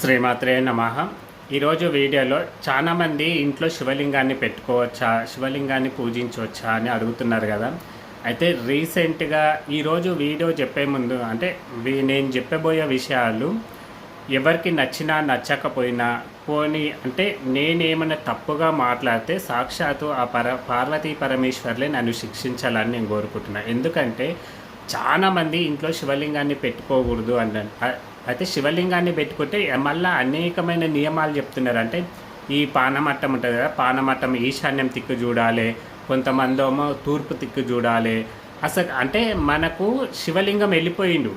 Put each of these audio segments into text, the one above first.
శ్రీమాత్రే నమ. ఈరోజు వీడియోలో చాలామంది ఇంట్లో శివలింగాన్ని పెట్టుకోవచ్చా శివలింగాన్ని పూజించవచ్చా అని అడుగుతున్నారు కదా. అయితే రీసెంట్గా ఈరోజు వీడియో చెప్పే ముందు అంటే వీ- నేను చెప్పబోయే విషయాలు ఎవరికి నచ్చినా నచ్చకపోయినా పోనీ అంటే నేనేమైనా తప్పుగా మాట్లాడితే సాక్షాత్తు ఆ పర పార్వతీ పరమేశ్వర్లే నన్ను శిక్షించాలని నేను కోరుకుంటున్నాను ఎందుకంటే చాలామంది ఇంట్లో శివలింగాన్ని పెట్టుకోకూడదు అంటారు అయితే శివలింగాన్ని పెట్టుకుంటే మళ్ళీ అనేకమైన నియమాలు చెప్తున్నారు అంటే ఈ పానమట్టం ఉంటుంది కదా పానమట్టం ఈశాన్యం తిక్కు చూడాలి కొంతమంది ఏమో తూర్పు తిక్కు చూడాలి. అసలు అంటే మనకు శివలింగం వెళ్ళిపోయిండు.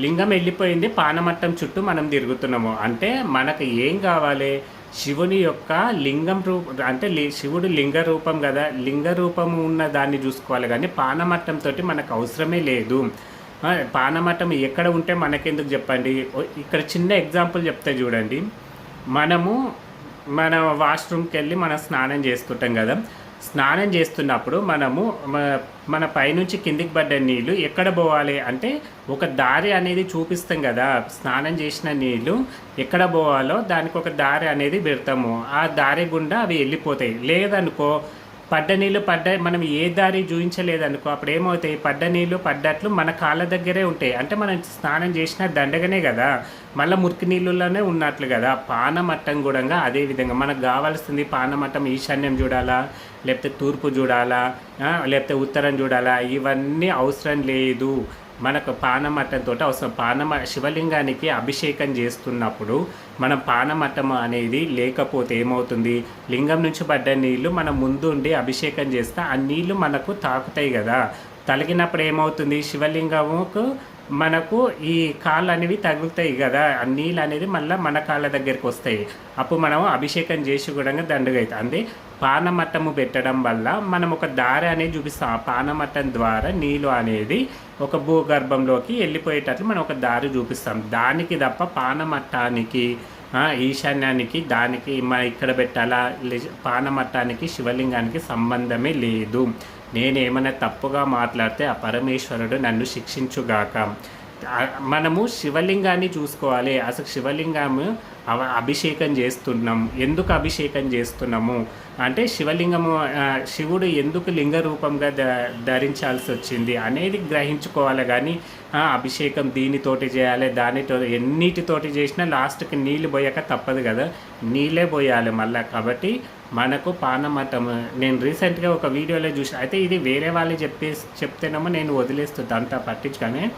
లింగం వెళ్ళిపోయింది పానమట్టం చుట్టూ మనం తిరుగుతున్నాము. అంటే మనకు ఏం కావాలి? శివుని యొక్క లింగం రూప అంటే లి- శివుడు లింగ రూపం కదా లింగ రూపం ఉన్న దాన్ని చూసుకోవాలి. కానీ పానమట్టంతో మనకు అవసరమే లేదు. ఆ, ఎక్కడ ఉంటే మనకెందుకు చెప్పండి? ఓ, ఇక్కడ చిన్న ఎగ్జాంపుల్ చెప్తే చూడండి. మనము మన వాష్రూమ్కి వెళ్ళి మనం స్నానం చేస్తుంటాం కదా. స్నానం చేస్తున్నప్పుడు మనము మన పైనుంచి కిందికి పడ్డ నీళ్ళు ఎక్కడ పోవాలి అంటే ఒక దారి అనేది చూపిస్తాం కదా. స్నానం చేసిన నీళ్ళు ఎక్కడ పోవాలో దానికి ఒక దారి అనేది పెడతాము. ఆ దారి గుండా అవి వెళ్ళిపోతాయి. లేదనుకో పడ్డ నీళ్ళు పడ్డ మనం ఏ దారి చూపించలేదనుకో అప్పుడు ఏమవుతాయి పడ్డ నీళ్ళు పడ్డట్లు మన కాళ్ళ దగ్గరే ఉంటాయి. అంటే మనం స్నానం చేసిన దండగనే కదా. మళ్ళీ మురికి నీళ్ళలోనే ఉన్నట్లు కదా. పానమట్టం కూడా అదే విధంగా. మనకు కావాల్సింది పానమట్టం ఈశాన్యం చూడాలా? లేకపోతే తూర్పు చూడాలా? లేకపోతే ఉత్తరం చూడాలా? ఇవన్నీ అవసరం లేదు. మనకు పానమట్టంతో అవసరం. పానమ శివలింగానికి అభిషేకం చేస్తున్నప్పుడు మనం పానమట్టం అనేది లేకపోతే ఏమవుతుంది? లింగం నుంచి పడ్డ నీళ్ళు మనం ముందు ఉండి అభిషేకం చేస్తే ఆ నీళ్ళు మనకు తాకుతాయి కదా. తలిగినప్పుడు ఏమవుతుంది? శివలింగముకు మనకు ఈ కాళ్ళు అనేవి తగులుతాయి కదా ఆ నీళ్ళు అనేది మళ్ళీ మన కాళ్ళ దగ్గరికి వస్తాయి. అప్పుడు మనం అభిషేకం చేసి కూడా దండుగా అవుతుంది అంటే పానమట్టము పెట్టడం వల్ల మనం ఒక దారి అనేది చూపిస్తాం. ఆ పానమట్టం ద్వారా నీళ్ళు అనేది ఒక భూగర్భంలోకి వెళ్ళిపోయేటట్లు మనం ఒక దారి చూపిస్తాం. దానికి తప్ప పానమట్టానికి ఈశాన్యానికి దానికి మన ఇక్కడ పెట్టాలా పానమట్టానికి శివలింగానికి సంబంధమే లేదు. నేనేమైనా తప్పుగా మాట్లాడితే ఆ పరమేశ్వరుడు నన్ను శిక్షించుగాక. మనము శివలింగాన్ని చూసుకోవాలి. అసలు శివలింగము అవ- అభిషేకం చేస్తున్నాం. ఎందుకు అభిషేకం చేస్తున్నాము? అంటే శివలింగము శివుడు ఎందుకు లింగ రూపంగా ధ ధరించాల్సి వచ్చింది అనేది గ్రహించుకోవాలి. కానీ అభిషేకం దీనితోటి చేయాలి దానితో ఎన్నిటితోటి చేసినా లాస్ట్కి నీళ్ళు పోయాక తప్పదు కదా. నీళ్ళే పోయాలి మళ్ళీ. కాబట్టి మనకు పానమట్టం నేను రీసెంట్గా ఒక వీడియోలో చూసి అయితే ఇది వేరే వాళ్ళు చెప్పే చెప్తేనేమో నేను వదిలేస్తుంది అంతా పట్టించుకొని.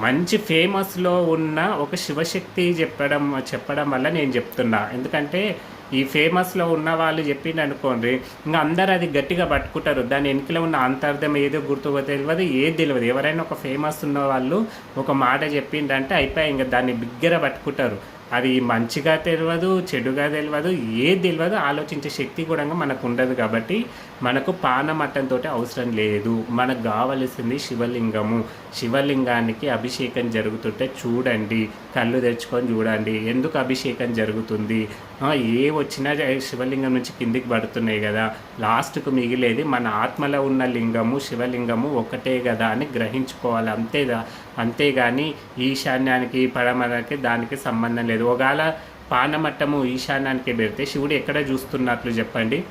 మంచి ఫేమస్లో ఉన్న ఒక శివశక్తి చెప్పడం చెప్పడం వల్ల నేను చెప్తున్నా. ఎందుకంటే ఈ ఫేమస్లో ఉన్న వాళ్ళు చెప్పింది అనుకోండి ఇంకా అందరు అది గట్టిగా పట్టుకుంటారు. దాని వెనుకలో ఉన్న అంతర్థం ఏదో గుర్తుగా తెలియదు ఏది తెలియదు ఎవరైనా ఒక ఫేమస్ ఉన్న వాళ్ళు ఒక మాట చెప్పిండంటే అయిపోయి ఇంకా దాన్ని బిగ్గర పట్టుకుంటారు. అది మంచిగా తెలియదు చెడుగా తెలియదు ఏది తెలియదు ఆలోచించే శక్తి కూడా మనకు ఉండదు కాబట్టి మనకు పానమట్టంతో అవసరం లేదు. మనకు కావలసింది శివలింగము. శివలింగానికి అభిషేకం జరుగుతుంటే చూడండి. కళ్ళు తెచ్చుకొని చూడండి. ఎందుకు అభిషేకం జరుగుతుంది? ఏ వచ్చినా శివలింగం నుంచి కిందికి పడుతున్నాయి కదా. లాస్ట్కు మిగిలేది మన ఆత్మలో ఉన్న లింగము శివలింగము ఒకటే కదా అని గ్రహించుకోవాలి. అంతేగా అంతేగాని ఈశాన్యానికి పడమరకి దానికి సంబంధం లేదు. ఒకవేళ పానమట్టము ఈశాన్యానికి పెడితే శివుడు ఎక్కడ చూస్తున్నట్లు చెప్పండి?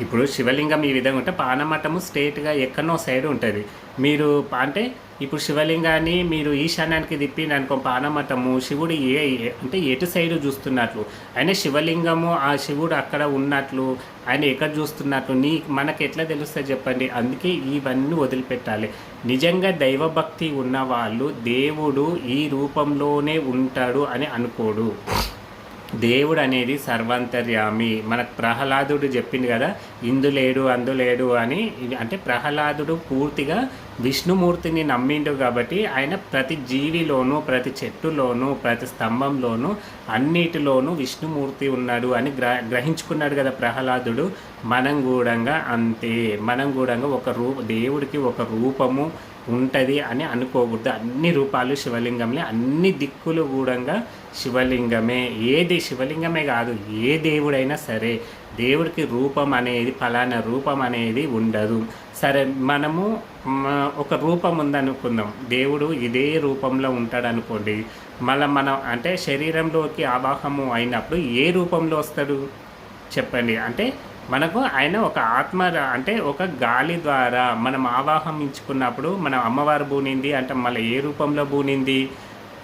ఇప్పుడు శివలింగం ఈ విధంగా ఉంటే పానమఠము స్ట్రేట్గా ఎక్కడో సైడ్ ఉంటుంది. మీరు అంటే ఇప్పుడు శివలింగాన్ని మీరు ఈశాన్యానికి తిప్పింది అనుకో పానమఠము శివుడు ఏ అంటే ఎటు సైడ్ చూస్తున్నట్లు ఆయన శివలింగము ఆ శివుడు అక్కడ ఉన్నట్లు ఆయన ఎక్కడ చూస్తున్నట్లు నీ మనకు ఎట్లా తెలుస్తుంది చెప్పండి? అందుకే ఇవన్నీ వదిలిపెట్టాలి. నిజంగా దైవభక్తి ఉన్నవాళ్ళు దేవుడు ఈ రూపంలోనే ఉంటాడు అని అనుకోడు. దేవుడు అనేది సర్వాంతర్యామి. మనకు ప్రహ్లాదుడు చెప్పింది కదా ఇందు లేడు అని. అంటే ప్రహ్లాదుడు పూర్తిగా విష్ణుమూర్తిని నమ్మిండు కాబట్టి ఆయన ప్రతి జీవిలోనూ ప్రతి చెట్టులోనూ ప్రతి స్తంభంలోనూ అన్నిటిలోనూ విష్ణుమూర్తి ఉన్నాడు అని గ్ర గ్రహించుకున్నాడు కదా ప్రహ్లాదుడు. మనం గూడంగా అంతే. మనం గూడంగా ఒక రూప దేవుడికి ఒక రూపము ఉంటుంది అని అనుకోకూడదు అన్ని రూపాలు శివలింగంలో. అన్ని దిక్కులు కూడా శివలింగమే. ఏది శివలింగమే కాదు ఏ దేవుడైనా సరే దేవుడికి రూపం అనేది ఫలానా రూపం అనేది ఉండదు. సరే మనము ఒక రూపం ఉందనుకుందాం. దేవుడు ఇదే రూపంలో ఉంటాడు అనుకోండి మళ్ళీ మనం అంటే శరీరంలోకి ఆవాహము అయినప్పుడు ఏ రూపంలో వస్తాడు? చెప్పండి. అంటే మనకు ఆయన ఒక ఆత్మ అంటే ఒక గాలి ద్వారా మనం ఆవాహమించుకున్నప్పుడు మన అమ్మవారు బూనింది అంటే మళ్ళీ ఏ రూపంలో బూనింది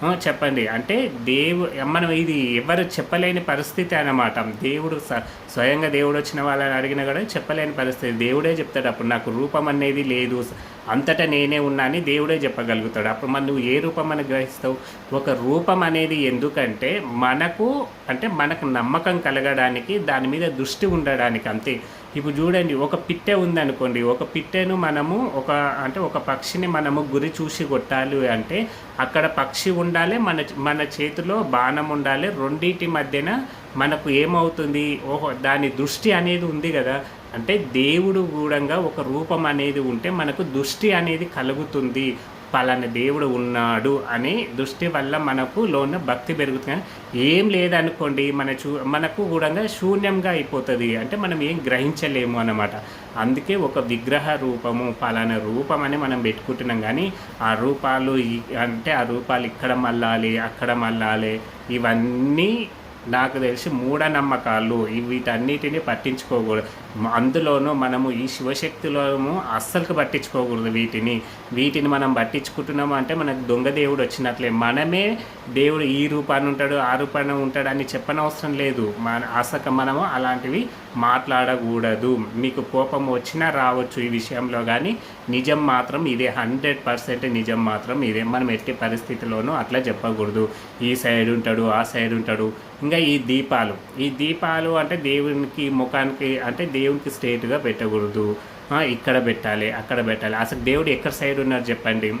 చెప్పండి. అంటే దేవు మనం ఇది ఎవరు చెప్పలేని పరిస్థితి అన్నమాట. దేవుడు స- స్వయంగా దేవుడు వచ్చిన వాళ్ళని అడిగినా కూడా చెప్పలేని పరిస్థితి. దేవుడే చెప్తాడు అప్పుడు నాకు రూపం అనేది లేదు. అంతటా నేనే ఉన్నా అని దేవుడే చెప్పగలుగుతాడు. అప్పుడు మనం నువ్వు ఏ రూపం అని గ్రహిస్తావు? ఒక రూపం అనేది ఎందుకంటే మనకు అంటే మనకు నమ్మకం కలగడానికి దాని మీద దృష్టి ఉండడానికి అంతే. ఇప్పుడు చూడండి ఒక పిట్టె ఉందనుకోండి ఒక పిట్టెను మనము ఒక అంటే ఒక పక్షిని మనము గురి చూసి కొట్టాలి అంటే అక్కడ పక్షి ఉండాలి మన మన చేతిలో బాణం ఉండాలి రెండింటి మధ్యన మనకు ఏమవుతుంది? ఓహో దాని దృష్టి అనేది ఉంది కదా. అంటే దేవుడు కూడా ఒక రూపం అనేది ఉంటే మనకు దృష్టి అనేది కలుగుతుంది. పలానా దేవుడు ఉన్నాడు అనే దృష్టి వల్ల మనకు లోన భక్తి పెరుగుతుంది. ఏం లేదనుకోండి మన చూ మనకు కూడా శూన్యంగా అయిపోతుంది. అంటే మనం ఏం గ్రహించలేము అన్నమాట. అందుకే ఒక విగ్రహ రూపము పలానా రూపం అని మనం పెట్టుకుంటున్నాం. కానీ ఆ రూపాలు అంటే ఆ రూపాలు ఇక్కడ మళ్ళాలి అక్కడ మళ్ళాలి ఇవన్నీ నాకు తెలిసి మూఢనమ్మకాలు. వీటన్నిటిని పట్టించుకోకూడదు. అందులోనూ మనము ఈ శివశక్తిలోనూ అస్సలు పట్టించుకోకూడదు వీటిని. వీటిని మనం పట్టించుకుంటున్నాము అంటే మనకు దొంగ దేవుడు వచ్చినట్లే. మనమే దేవుడు ఈ రూపాన్ని ఉంటాడు ఆ రూపాన్ని ఉంటాడు అని చెప్పనవసరం లేదు. మన అసక మనము అలాంటివి మాట్లాడకూడదు. మీకు కోపం వచ్చినా రావచ్చు ఈ విషయంలో కానీ నిజం మాత్రం ఇదే హండ్రెడ్ పర్సెంట్ నిజం మాత్రం ఇదే. మనం ఎట్టి పరిస్థితిలోనూ అట్లా చెప్పకూడదు. ఈ సైడ్ ఉంటాడు ఆ సైడ్ ఉంటాడు. ఇంకా ఈ దీపాలు. ఈ దీపాలు అంటే దేవునికి ముఖానికి అంటే దేవునికి స్ట్రేట్గా పెట్టకూడదు. ఇక్కడ పెట్టాలి అక్కడ పెట్టాలి. అసలు దేవుడు ఎక్కడ సైడ్ ఉన్నారు చెప్పండి?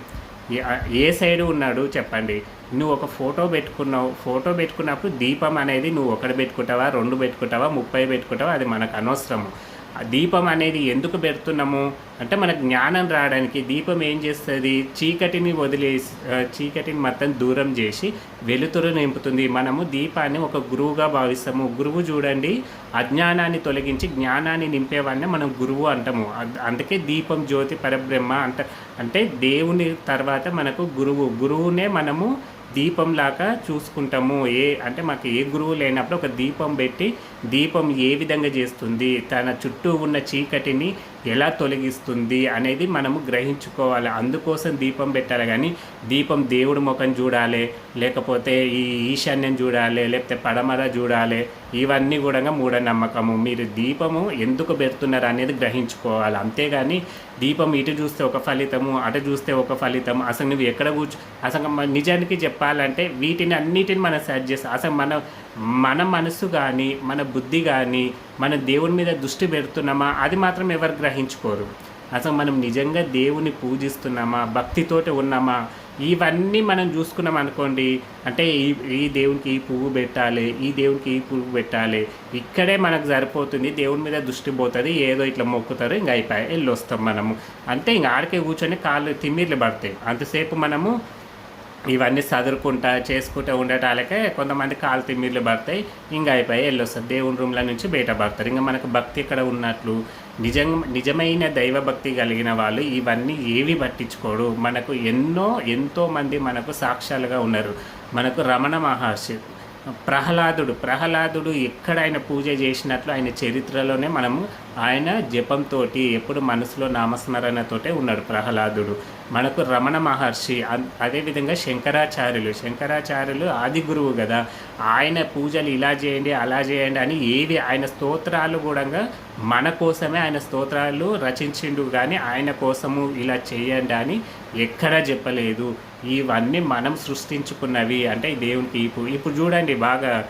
ఏ- సైడు సైడ్ ఉన్నాడు చెప్పండి. నువ్వు ఒక ఫోటో పెట్టుకున్నావు. ఫోటో పెట్టుకున్నప్పుడు దీపం అనేది నువ్వు ఒకటి పెట్టుకుంటావా రెండు పెట్టుకుంటావా ముప్పై పెట్టుకుంటావా అది మనకు అనవసరము. దీపం అనేది ఎందుకు పెడుతున్నాము? అంటే మనకు జ్ఞానం రావడానికి దీపం ఏం చేస్తుంది? చీకటిని వదిలేసి చీకటిని మొత్తం దూరం చేసి వెలుతురు నింపుతుంది. మనము దీపాన్ని ఒక గురువుగా భావిస్తాము. గురువు చూడండి అజ్ఞానాన్ని తొలగించి జ్ఞానాన్ని నింపేవాడిని మనం గురువు అంటాము. అందుకే దీపం జ్యోతి పరబ్రహ్మ అంట అంటే దేవుని తర్వాత మనకు గురువు. గురువునే మనము దీపంలాగా చూసుకుంటాము. ఏ అంటే మాకు ఏ గురువు లేనప్పుడు ఒక దీపం పెట్టి దీపం ఏ విధంగా చేస్తుంది? తన చుట్టూ ఉన్న చీకటిని ఎలా తొలగిస్తుంది అనేది మనము గ్రహించుకోవాలి. అందుకోసం దీపం పెట్టాలి కానీ దీపం దేవుడి ముఖం చూడాలి లేకపోతే ఈ ఈశాన్యం చూడాలి లేకపోతే పడమర చూడాలి ఇవన్నీ కూడా మూఢనమ్మకము. మీరు దీపము ఎందుకు పెడుతున్నారు అనేది గ్రహించుకోవాలి. అంతేగాని దీపం ఇటు చూస్తే ఒక ఫలితము అటు చూస్తే ఒక ఫలితం అసలు నువ్వు ఎక్కడ కూర్చో అసలు మన నిజానికి చెప్పాలంటే వీటిని అన్నిటిని మనం సెర్చ్ చేస్తాం. అసలు మన మన మనసు కానీ మన బుద్ధి కానీ మన దేవుని మీద దృష్టి పెడుతున్నామా? అది మాత్రం ఎవరు గ్రహించుకోరు. అసలు మనం నిజంగా దేవుని పూజిస్తున్నామా? భక్తితోటి ఉన్నామా? ఇవన్నీ మనం చూసుకున్నాం అనుకోండి అంటే ఈ ఈ దేవునికి ఈ పువ్వు పెట్టాలి ఈ దేవునికి ఈ పువ్వు పెట్టాలి ఇక్కడే మనకు సరిపోతుంది దేవుని మీద దృష్టి పోతుంది ఏదో ఇట్లా మొక్కుతారు ఇంకా అయిపోయి వెళ్ళి వస్తాం మనము. అంటే ఇంకా ఆడికే కూర్చొని కాళ్ళు తిమ్మిర్లు పడతాయి. అంతసేపు మనము ఇవన్నీ చదువుకుంటా చేసుకుంటూ ఉండటాలకే కొంతమంది కాలు తిమ్మిర్లు పడతాయి ఇంకా అయిపోయి వెళ్ళొస్తారు దేవుని రూమ్ల నుంచి బయట పడతారు ఇంకా మనకు భక్తి ఇక్కడ ఉన్నట్లు నిజం నిజమైన దైవ భక్తి కలిగిన వాళ్ళు ఇవన్నీ ఏవి పట్టించుకోడు మనకు ఎన్నో ఎంతోమంది మనకు సాక్ష్యాలుగా ఉన్నారు. మనకు రమణ మహర్షి ప్రహ్లాదుడు ప్రహ్లాదుడు ఎక్కడ ఆయన పూజ చేసినట్లు ఆయన చరిత్రలోనే మనము ఆయన జపంతో ఎప్పుడు మనసులో నామస్మరణతోటే ఉన్నాడు ప్రహ్లాదుడు. మనకు రమణ మహర్షి అదేవిధంగా శంకరాచార్యులు. శంకరాచార్యులు ఆది గురువు కదా. ఆయన పూజలు ఇలా చేయండి అలా చేయండి అని ఏవి ఆయన స్తోత్రాలు కూడా మన కోసమే ఆయన స్తోత్రాలు రచించిండు కానీ ఆయన కోసము ఇలా చేయండి అని ఎక్కడా చెప్పలేదు. ఇవన్నీ మనం సృష్టించుకున్నవి. అంటే దేవుని తీపు ఇప్పుడు చూడండి బాగా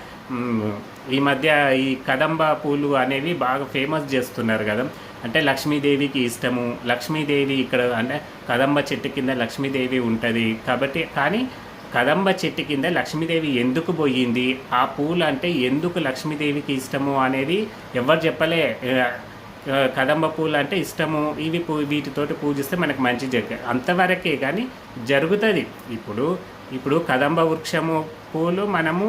ఈ మధ్య ఈ కదంబ పూలు అనేవి బాగా ఫేమస్ చేస్తున్నారు కదా. అంటే లక్ష్మీదేవికి ఇష్టము. లక్ష్మీదేవి ఇక్కడ అంటే కదంబ చెట్టు కింద లక్ష్మీదేవి ఉంటుంది. కాబట్టి కానీ కదంబ చెట్టు కింద లక్ష్మీదేవి ఎందుకు పోయింది? ఆ పూలు అంటే ఎందుకు లక్ష్మీదేవికి ఇష్టము అనేది ఎవరు చెప్పలే. కదంబ పూలు అంటే ఇష్టము. ఇవి పూ వీటితోటి పూజిస్తే మనకు మంచి జరుగు అంతవరకే కానీ జరుగుతుంది. ఇప్పుడు ఇప్పుడు కదంబ వృక్షము పూలు మనము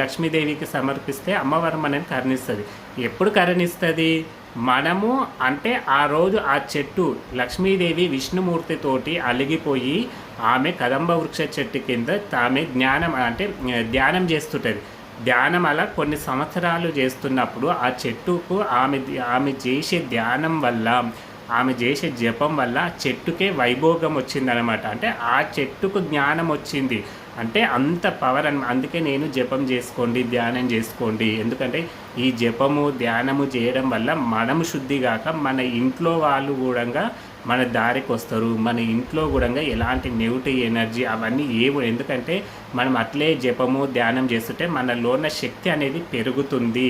లక్ష్మీదేవికి సమర్పిస్తే అమ్మవారు మనని కరుణిస్తుంది. ఎప్పుడు కరుణిస్తుంది? మనము అంటే ఆ రోజు ఆ చెట్టు లక్ష్మీదేవి విష్ణుమూర్తితోటి అలిగిపోయి ఆమె కదంబ వృక్ష చెట్టు కింద ఆమె జ్ఞానం అంటే ధ్యానం చేస్తుంటుంది. ధ్యానం అలా కొన్ని సంవత్సరాలు చేస్తున్నప్పుడు ఆ చెట్టుకు ఆమె ఆమె చేసే ధ్యానం వల్ల ఆమె చేసే జపం వల్ల చెట్టుకే వైభోగం వచ్చిందనమాట. అంటే ఆ చెట్టుకు జ్ఞానం వచ్చింది. అంటే అంత పవర్ అని అందుకే నేను జపం చేసుకోండి ధ్యానం చేసుకోండి. ఎందుకంటే ఈ జపము ధ్యానము చేయడం వల్ల మనము శుద్ధి కాక మన ఇంట్లో వాళ్ళు కూడా మన దారికి వస్తారు. మన ఇంట్లో కూడా ఎలాంటి నెగిటివ్ ఎనర్జీ అవన్నీ ఏవో ఎందుకంటే మనం అట్లే జపము ధ్యానం చేస్తుంటే మనలోన శక్తి అనేది పెరుగుతుంది.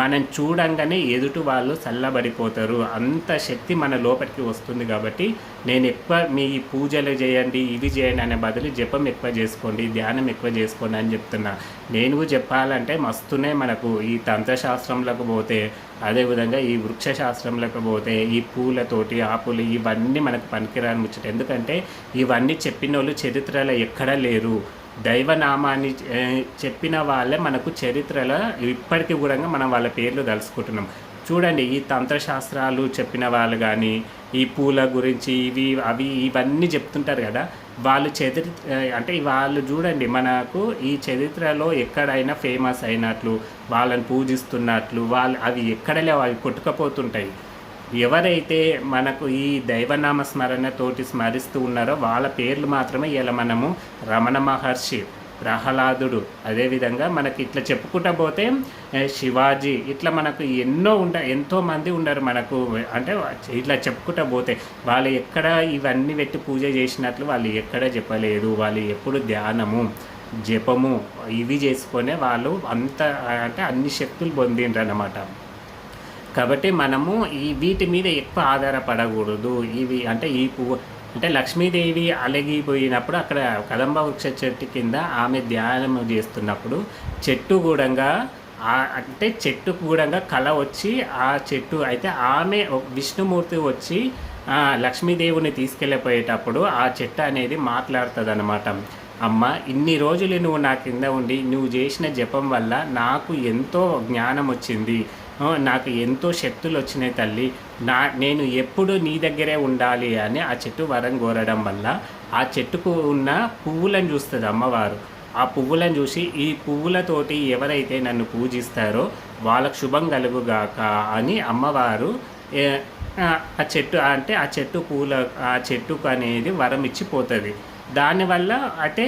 మనం చూడంగానే ఎదుటి వాళ్ళు చల్లబడిపోతారు. అంత శక్తి మన లోపలికి వస్తుంది కాబట్టి నేను ఎక్కువ మీ పూజలు చేయండి ఇవి చేయండి అనే బదులు జపం ఎక్కువ చేసుకోండి ధ్యానం ఎక్కువ చేసుకోండి అని చెప్తున్నా. నేను చెప్పాలంటే మస్తునే మనకు ఈ తంత్రశాస్త్రంలోకి పోతే అదేవిధంగా ఈ వృక్ష శాస్త్రంలోకి పోతే ఈ పూలతోటి ఆపులు ఇవన్నీ మనకు పనికిరాని ముచ్చట. ఎందుకంటే ఇవన్నీ చెప్పిన వాళ్ళు చరిత్రలో ఎక్కడా లేరు. దైవనామాన్ని చెప్పిన వాళ్ళే మనకు చరిత్రలో ఇప్పటికీ కూడా మనం వాళ్ళ పేర్లు తలుసుకుంటున్నాం చూడండి ఈ తంత్రశాస్త్రాలు చెప్పిన వాళ్ళు కానీ ఈ పూల గురించి ఇవి అవి ఇవన్నీ చెప్తుంటారు కదా. వాళ్ళు చరిత్ర అంటే వాళ్ళు చూడండి మనకు ఈ చరిత్రలో ఎక్కడైనా ఫేమస్ అయినట్లు వాళ్ళని పూజిస్తున్నట్లు వాళ్ళు అవి ఎక్కడలే అవి కొట్టుకపోతుంటాయి. ఎవరైతే మనకు ఈ దైవనామ స్మరణతోటి స్మరిస్తూ ఉన్నారో వాళ్ళ పేర్లు మాత్రమే ఇలా మనము రమణ మహర్షి ప్రహ్లాదుడు అదేవిధంగా మనకి ఇట్లా చెప్పుకుంటా పోతే శివాజీ ఇట్లా మనకు ఎన్నో ఉండ ఎంతోమంది ఉన్నారు మనకు. అంటే ఇట్లా చెప్పుకుంటా పోతే వాళ్ళు ఎక్కడ ఇవన్నీ పెట్టి పూజ చేసినట్లు వాళ్ళు ఎక్కడ చెప్పలేదు. వాళ్ళు ఎప్పుడు ధ్యానము జపము ఇవి చేసుకొనే వాళ్ళు అంత అంటే అన్ని శక్తులు పొందిండ్రు అన్నమాట కాబట్టి మనము ఈ వీటి మీద ఎక్కువ ఆధారపడకూడదు. ఇవి అంటే ఈ పువ్వు అంటే లక్ష్మీదేవి అలగిపోయినప్పుడు అక్కడ కదంబ వృక్ష చెట్టు కింద ఆమె ధ్యానం చేస్తున్నప్పుడు చెట్టు కూడంగా అంటే చెట్టు కూడంగా కళ వచ్చి ఆ చెట్టు అయితే ఆమె విష్ణుమూర్తి వచ్చి లక్ష్మీదేవుని తీసుకెళ్ళిపోయేటప్పుడు ఆ చెట్టు అనేది మాట్లాడుతుంది అనమాట అమ్మ ఇన్ని రోజులు నువ్వు నా కింద ఉండి నువ్వు చేసిన జపం వల్ల నాకు ఎంతో జ్ఞానం వచ్చింది నాకు ఎంతో శక్తులు వచ్చినాయి తల్లి. నా నేను ఎప్పుడు నీ దగ్గరే ఉండాలి అని ఆ చెట్టు వరం కోరడం వల్ల ఆ చెట్టుకు ఉన్న పువ్వులను చూస్తుంది అమ్మవారు. ఆ పువ్వులను చూసి ఈ పువ్వులతోటి ఎవరైతే నన్ను పూజిస్తారో వాళ్ళకు శుభం కలుగుగాక అని అమ్మవారు ఆ చెట్టు అంటే ఆ చెట్టు పూల ఆ చెట్టుకు అనేది వరం ఇచ్చిపోతుంది. దానివల్ల అంటే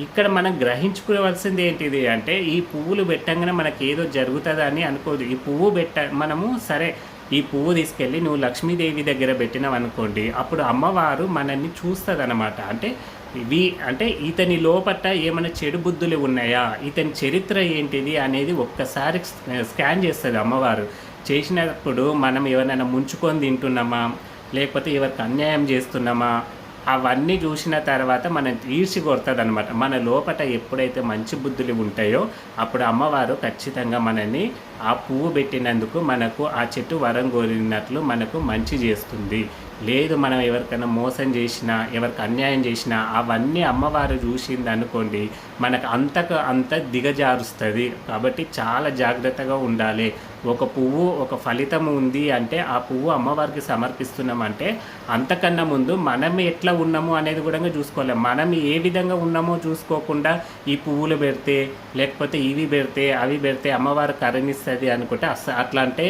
ఇక్కడ మనం గ్రహించుకోవాల్సింది ఏంటిది అంటే ఈ పువ్వులు పెట్టంగానే మనకి ఏదో జరుగుతుందని అనుకోదు ఈ పువ్వు పెట్ట మనము సరే ఈ పువ్వు తీసుకెళ్ళి నువ్వు లక్ష్మీదేవి దగ్గర పెట్టినావు అనుకోండి అప్పుడు అమ్మవారు మనల్ని చూస్తుంది అనమాట అంటే ఇవి అంటే ఇతని లోపట ఏమైనా చెడు బుద్ధులు ఉన్నాయా? ఇతని చరిత్ర ఏంటిది అనేది ఒక్కసారి స్కాన్ చేస్తుంది అమ్మవారు. చేసినప్పుడు మనం ఎవరైనా ముంచుకొని తింటున్నామా? లేకపోతే ఎవరికి అన్యాయం చేస్తున్నామా? అవన్నీ చూసిన తర్వాత మనం తీర్చి కొడుతుంది అనమాట మన లోపల ఎప్పుడైతే మంచి బుద్ధులు ఉంటాయో అప్పుడు అమ్మవారు ఖచ్చితంగా మనని ఆ పువ్వు పెట్టినందుకు మనకు ఆ చెట్టు వరం కోరినట్లు మనకు మంచి చేస్తుంది. లేదు మనం ఎవరికైనా మోసం చేసినా ఎవరికి అన్యాయం చేసినా అవన్నీ అమ్మవారు చూసింది అనుకోండి మనకు అంతకు అంత దిగజారుస్తుంది. కాబట్టి చాలా జాగ్రత్తగా ఉండాలి. ఒక పువ్వు ఒక ఫలితం ఉంది అంటే ఆ పువ్వు అమ్మవారికి సమర్పిస్తున్నామంటే అంతకన్నా ముందు మనం ఎట్లా ఉన్నాము అనేది కూడా చూసుకోవాలి. మనం ఏ విధంగా ఉన్నామో చూసుకోకుండా ఈ పువ్వులు పెడితే లేకపోతే ఇవి పెడితే అవి పెడితే అమ్మవారు కరణిస్తుంది అనుకుంటే అట్లా అంటే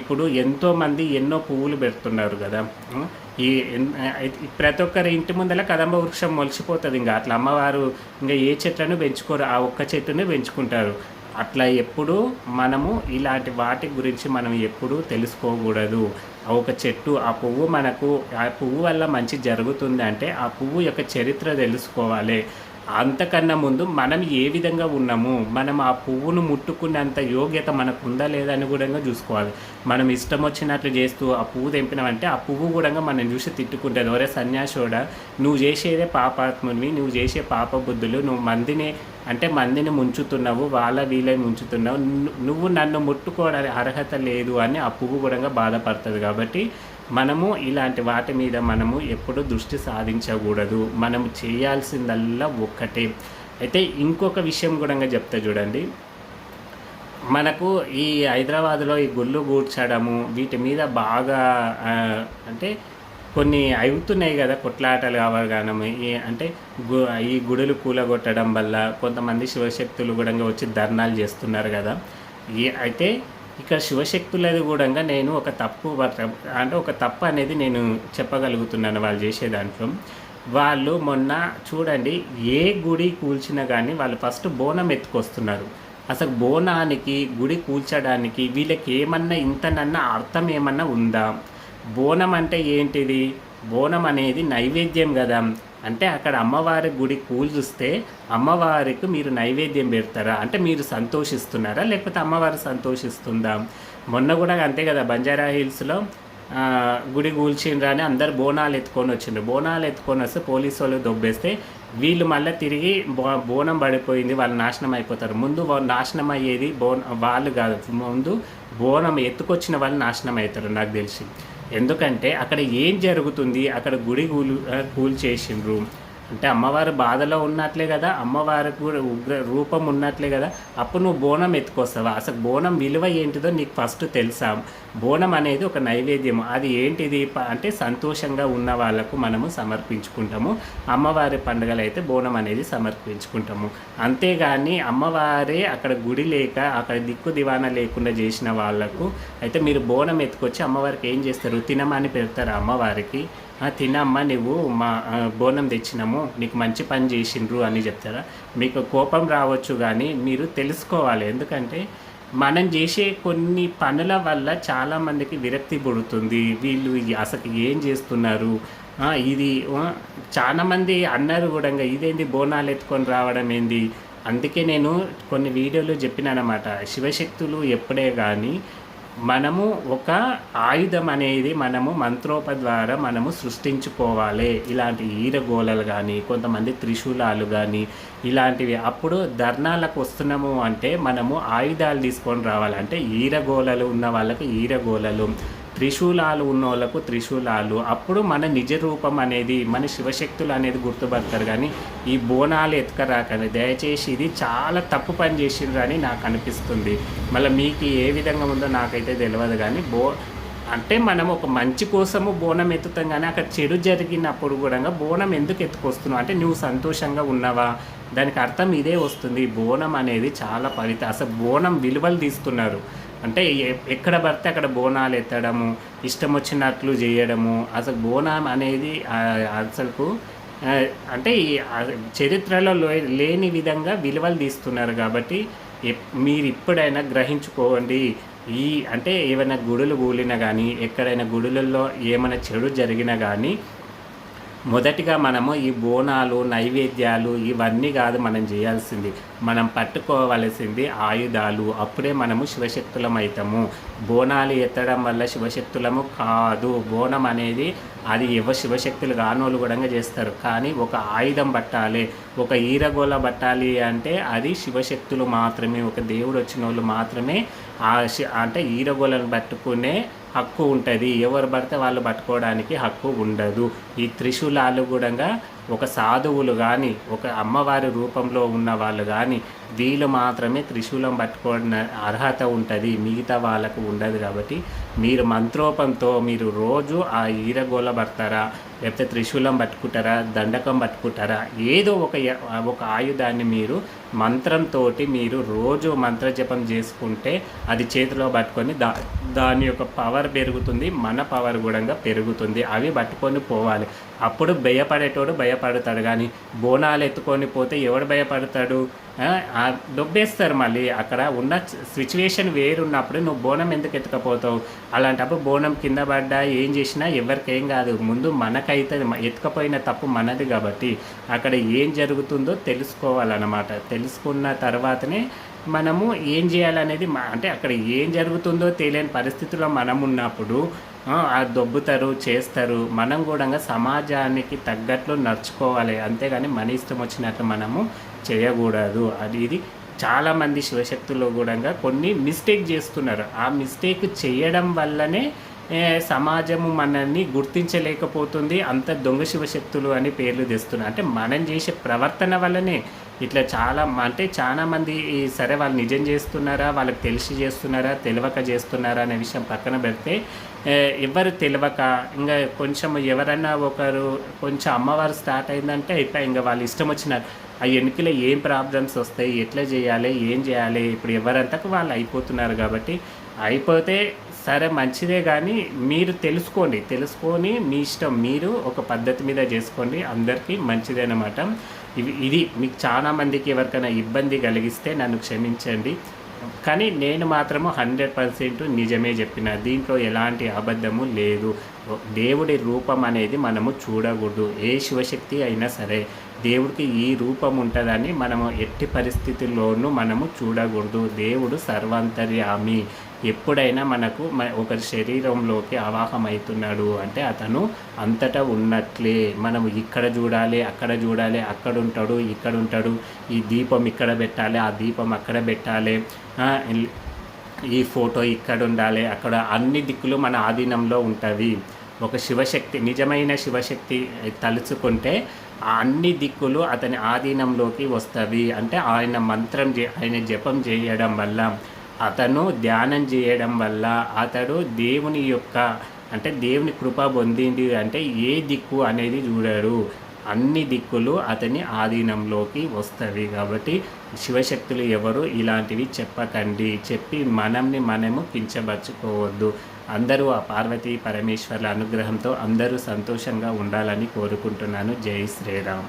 ఇప్పుడు ఎంతోమంది ఎన్నో పువ్వులు పెడుతున్నారు కదా. ఈ ప్రతి ఒక్కరి ఇంటి ముందర కదంబ వృక్షం మొలిచిపోతుంది ఇంకా అట్లా అమ్మవారు ఇంకా ఏ చెట్లను పెంచుకోరు ఆ ఒక్క చెట్టునే పెంచుకుంటారు. అట్లా ఎప్పుడు మనము ఇలాంటి వాటి గురించి మనం ఎప్పుడూ తెలుసుకోకూడదు. ఒక చెట్టు ఆ పువ్వు మనకు ఆ పువ్వు వల్ల మంచి జరుగుతుంది అంటే ఆ పువ్వు యొక్క చరిత్ర తెలుసుకోవాలి. అంతకన్నా ముందు మనం ఏ విధంగా ఉన్నాము? మనం ఆ పువ్వును ముట్టుకున్నంత యోగ్యత మనకు ఉందా లేదా అని కూడా చూసుకోవాలి. మనం ఇష్టం వచ్చినట్లు చేస్తూ ఆ పువ్వు తెంపినామంటే ఆ పువ్వు కూడా మనం చూసి తిట్టుకుంటుంది. ఒరే సన్యాసోడ నువ్వు చేసేదే పాపాత్మునివి నువ్వు చేసే పాప బుద్ధులు నువ్వు మందిని అంటే మందిని ముంచుతున్నావు వాళ్ళ వీళ్ళని ముంచుతున్నావు. నువ్వు నన్ను ముట్టుకోవడానికి అర్హత లేదు అని ఆ పువ్వు కూడా బాధపడుతుంది కాబట్టి మనము ఇలాంటి వాటి మీద మనము ఎప్పుడు దృష్టి సాధించకూడదు. మనము చేయాల్సిందల్లా ఒక్కటే. అయితే ఇంకొక విషయం కూడా చెప్తా చూడండి. మనకు ఈ హైదరాబాద్లో ఈ గుళ్ళు కూర్చడము వీటి మీద బాగా అంటే కొన్ని అవుతున్నాయి కదా కొట్లాటలు కావగానము అంటే గు ఈ గుడులు కూలగొట్టడం వల్ల కొంతమంది శివశక్తులు కూడా వచ్చి ధర్నాలు చేస్తున్నారు కదా. ఈ అయితే ఇక్కడ శివశక్తులది కూడా నేను ఒక తప్పు అంటే ఒక తప్పు అనేది నేను చెప్పగలుగుతున్నాను వాళ్ళు చేసే దాంట్లో. వాళ్ళు మొన్న చూడండి ఏ గుడి కూల్చినా కానీ వాళ్ళు ఫస్ట్ బోనం ఎత్తుకొస్తున్నారు. అసలు బోనానికి గుడి కూల్చడానికి వీళ్ళకి ఏమన్నా ఇంతనన్నా అర్థం ఏమన్నా ఉందా? బోనం అంటే ఏంటిది? బోనం అనేది నైవేద్యం కదా. అంటే అక్కడ అమ్మవారి గుడి కూల్చుస్తే అమ్మవారికి మీరు నైవేద్యం పెడతారా? అంటే మీరు సంతోషిస్తున్నారా? లేకపోతే అమ్మవారు సంతోషిస్తుందా? మొన్న కూడా అంతే కదా బంజారా హిల్స్లో గుడి కూల్చిండ్రా అని అందరు బోనాలు ఎత్తుకొని వచ్చిండ్రు. బోనాలు ఎత్తుకొని వస్తే పోలీసు వాళ్ళు దొబ్బేస్తే వీళ్ళు మళ్ళీ తిరిగి బో బోనం పడిపోయింది వాళ్ళు నాశనం అయిపోతారు. ముందు నాశనం అయ్యేది బోన్ వాళ్ళు కాదు. ముందు బోనం ఎత్తుకొచ్చిన వాళ్ళు నాశనం అవుతారు నాకు తెలిసి. ఎందుకంటే అక్కడ ఏం జరుగుతుంది? అక్కడ గుడి కూలు కూల్ చేసిండ్రు అంటే అమ్మవారు బాధలో ఉన్నట్లే కదా అమ్మవారికి కూడా ఉగ్ర రూపం ఉన్నట్లే కదా అప్పుడు నువ్వు బోనం ఎత్తుకొస్తావా? అసలు బోనం విలువ ఏంటిదో నీకు ఫస్ట్ తెలుసా? బోనం అనేది ఒక నైవేద్యం అది ఏంటిది? అంటే సంతోషంగా ఉన్న వాళ్ళకు మనము సమర్పించుకుంటాము. అమ్మవారి పండుగలు అయితే బోనం అనేది సమర్పించుకుంటాము. అంతేగాని అమ్మవారే అక్కడ గుడి లేక అక్కడ దిక్కు దివానా లేకుండా చేసిన వాళ్ళకు అయితే మీరు బోనం ఎత్తుకొచ్చి అమ్మవారికి ఏం చేస్తారు? తినమని పెడతారు అమ్మవారికి. తినమ్మా నువ్వు మా బోనం తెచ్చినాము నీకు మంచి పని చేసిండ్రు అని చెప్తారా? మీకు కోపం రావచ్చు కానీ మీరు తెలుసుకోవాలి. ఎందుకంటే మనం చేసే కొన్ని పనుల వల్ల చాలామందికి విరక్తి పుడుతుంది. వీళ్ళు అసలు ఏం చేస్తున్నారు? ఇది చాలామంది అన్నారు కూడా ఇదేంది బోనాలు ఎత్తుకొని రావడం ఏంది? అందుకే నేను కొన్ని వీడియోలు చెప్పినానమాట. శివశక్తులు ఎప్పుడే కానీ మనము ఒక ఆయుధం అనేది మనము మంత్రోప ద్వారా మనము సృష్టించుకోవాలి. ఇలాంటి ఈరగోళలు కానీ కొంతమంది త్రిశూలాలు కానీ ఇలాంటివి. అప్పుడు ధర్నాలకు వస్తున్నాము అంటే మనము ఆయుధాలు తీసుకొని రావాలంటే ఈరగోళలు ఉన్న వాళ్ళకి ఈరగోళలు. త్రిశూలాలు ఉన్న వాళ్ళకు త్రిశూలాలు. అప్పుడు మన నిజ రూపం అనేది మన శివశక్తులు అనేది గుర్తుపడతారు కానీ ఈ బోనాలు ఎత్తుకరాకని దయచేసి ఇది చాలా తప్పు పని చేసిండ్రు అని నాకు అనిపిస్తుంది. మళ్ళీ మీకు ఏ విధంగా ఉందో నాకైతే తెలియదు కానీ బో అంటే మనం ఒక మంచి కోసము బోనం ఎత్తుతాం కానీ అక్కడ చెడు జరిగినప్పుడు కూడా బోనం ఎందుకు ఎత్తుకొస్తున్నావు? అంటే నువ్వు సంతోషంగా ఉన్నావా? దానికి అర్థం ఇదే వస్తుంది. బోనం అనేది చాలా ఫలితం అసలు బోనం విలువలు తీస్తున్నారు. అంటే ఎక్కడ పడితే అక్కడ బోనాలు ఎత్తడము ఇష్టం వచ్చినట్లు చేయడము అసలు బోనం అనేది అసలుకు అంటే ఈ చరిత్రలో లేని విధంగా విలువలు తీస్తున్నారు కాబట్టి ఎప్- మీరు ఇప్పుడైనా గ్రహించుకోండి. ఈ అంటే ఏమైనా గుడులు కూలినా కానీ ఎక్కడైనా గుడులలో ఏమైనా చెడు జరిగినా కానీ మొదటిగా మనము ఈ బోనాలు నైవేద్యాలు ఇవన్నీ కాదు మనం చేయాల్సింది. మనం పట్టుకోవలసింది ఆయుధాలు. అప్పుడే మనము శివశక్తులం అవుతాము బోనాలు ఎత్తడం వల్ల శివశక్తులము కాదు. బోనం అనేది అది ఎవ శివశక్తులు కానోళ్ళు కూడా చేస్తారు. కానీ ఒక ఆయుధం పట్టాలి. ఒక ఈరగోళ పట్టాలి అంటే అది శివశక్తులు మాత్రమే. ఒక దేవుడు వచ్చిన వాళ్ళు మాత్రమే ఆ శి- అంటే ఈరగోలను పట్టుకునే హక్కు ఉంటుంది. ఎవరు పడితే వాళ్ళు పట్టుకోవడానికి హక్కు ఉండదు. ఈ త్రిశూలాలు కూడా ఒక సాధువులు కానీ ఒక అమ్మవారి రూపంలో ఉన్న వాళ్ళు కానీ వీళ్ళు మాత్రమే త్రిశూలం పట్టుకోవడం అర్హత ఉంటుంది. మిగతా వాళ్ళకు ఉండదు కాబట్టి మీరు మంత్రోపంతో మీరు రోజు ఆ ఈరగోళ పడతారా లేకపోతే త్రిశూలం పట్టుకుంటారా దండకం పట్టుకుంటారా ఏదో ఒక ఒక ఆయుధాన్ని మీరు మంత్రంతో మీరు రోజు మంత్రజపం చేసుకుంటే అది చేతిలో పట్టుకొని దా దాని యొక్క పవర్ పెరుగుతుంది మన పవర్ కూడా పెరుగుతుంది. అవి పట్టుకొని పోవాలి. అప్పుడు భయపడేటోడు భయపడతాడు. కానీ బోనాలు ఎత్తుకొని పోతే ఎవడు భయపడతాడు? దొబ్బేస్తారు మళ్ళీ. అక్కడ ఉన్న సిచ్యువేషన్ వేరున్నప్పుడు నువ్వు బోనం ఎందుకు ఎత్తుకపోతావు? అలాంటప్పుడు బోనం కింద పడ్డా ఏం చేసినా ఎవరికి ఏం కాదు. ముందు మనకైతే ఎత్తుకపోయిన తప్పు మనది కాబట్టి అక్కడ ఏం జరుగుతుందో తెలుసుకోవాలన్నమాట. తెలుసుకున్న తర్వాతనే మనము ఏం చేయాలనేది అంటే అక్కడ ఏం జరుగుతుందో తెలియని పరిస్థితుల్లో మనం ఉన్నప్పుడు ఆ, దొబ్బుతారు చేస్తారు. మనం కూడా సమాజానికి తగ్గట్లు నడుచుకోవాలి. అంతేగాని మన ఇష్టం వచ్చినట్లు మనము చేయకూడదు. అది ఇది చాలామంది శివశక్తులు కూడా కొన్ని మిస్టేక్ చేస్తున్నారు. ఆ మిస్టేక్ చేయడం వల్లనే సమాజము మనల్ని గుర్తించలేకపోతుంది. అంత దొంగ శివశక్తులు అని పేర్లు తెస్తున్నారు అంటే మనం చేసే ప్రవర్తన వల్లనే ఇట్లా చాలా అంటే చాలామంది సరే వాళ్ళు నిజం చేస్తున్నారా వాళ్ళకి తెలిసి చేస్తున్నారా తెలియక చేస్తున్నారా అనే విషయం పక్కన పెడితే ఎవరు తెలియక ఇంకా కొంచెం ఎవరన్నా ఒకరు కొంచెం అమ్మవారు స్టార్ట్ అయిందంటే అయిపోయి ఇంకా వాళ్ళు ఇష్టం వచ్చినారు. ఆ ఎన్నికలో ఏం ప్రాబ్లమ్స్ వస్తాయి ఎట్లా చేయాలి ఏం చేయాలి ఇప్పుడు ఎవరంతకు వాళ్ళు అయిపోతున్నారు కాబట్టి అయిపోతే సరే మంచిదే కానీ మీరు తెలుసుకోండి. తెలుసుకొని మీ ఇష్టం మీరు ఒక పద్ధతి మీద చేసుకోండి. అందరికీ మంచిదేనమాట ఇవి ఇది మీకు చాలా మందికి ఎవరికైనా ఇబ్బంది కలిగిస్తే నన్ను క్షమించండి. కానీ నేను మాత్రము హండ్రెడ్ పర్సెంట్ నిజమే చెప్పిన. దీంట్లో ఎలాంటి అబద్ధము లేదు. దేవుడి రూపం అనేది మనము చూడకూడదు. ఏ శివశక్తి అయినా సరే దేవుడికి ఈ రూపం ఉంటుందని మనము ఎట్టి పరిస్థితుల్లోనూ మనము చూడకూడదు. దేవుడు సర్వాంతర్యామి. ఎప్పుడైనా మనకు మ- ఒకరి శరీరంలోకి ఆవాహమవుతున్నాడు అంటే అతను అంతటా ఉన్నట్లే. మనము ఇక్కడ చూడాలి అక్కడ చూడాలి అక్కడ ఉంటాడు ఇక్కడ ఉంటాడు ఈ దీపం ఇక్కడ పెట్టాలి ఆ దీపం అక్కడ పెట్టాలి. ఈ ఫోటో ఇక్కడ ఉండాలి. అక్కడ అన్ని దిక్కులు మన ఆధీనంలో ఉంటుంది ఒక శివశక్తి నిజమైన శివశక్తి తలుచుకుంటే అన్ని దిక్కులు అతని ఆధీనంలోకి వస్తుంది అంటే ఆయన మంత్రం ఆయన జపం చేయడం వల్ల అతను ధ్యానం చేయడం వల్ల అతడు దేవుని యొక్క అంటే దేవుని కృప పొందింది అంటే ఏ దిక్కు అనేది చూడడు. అన్ని దిక్కులు అతని ఆధీనంలోకి వస్తవి కాబట్టి శివశక్తులు ఎవరు ఇలాంటివి చెప్పకండి. చెప్పి మనల్ని మనము కించపరచుకోవద్దు. అందరూ ఆ పార్వతీ పరమేశ్వర్ల అనుగ్రహంతో అందరూ సంతోషంగా ఉండాలని కోరుకుంటున్నాను. జై శ్రీరామ్.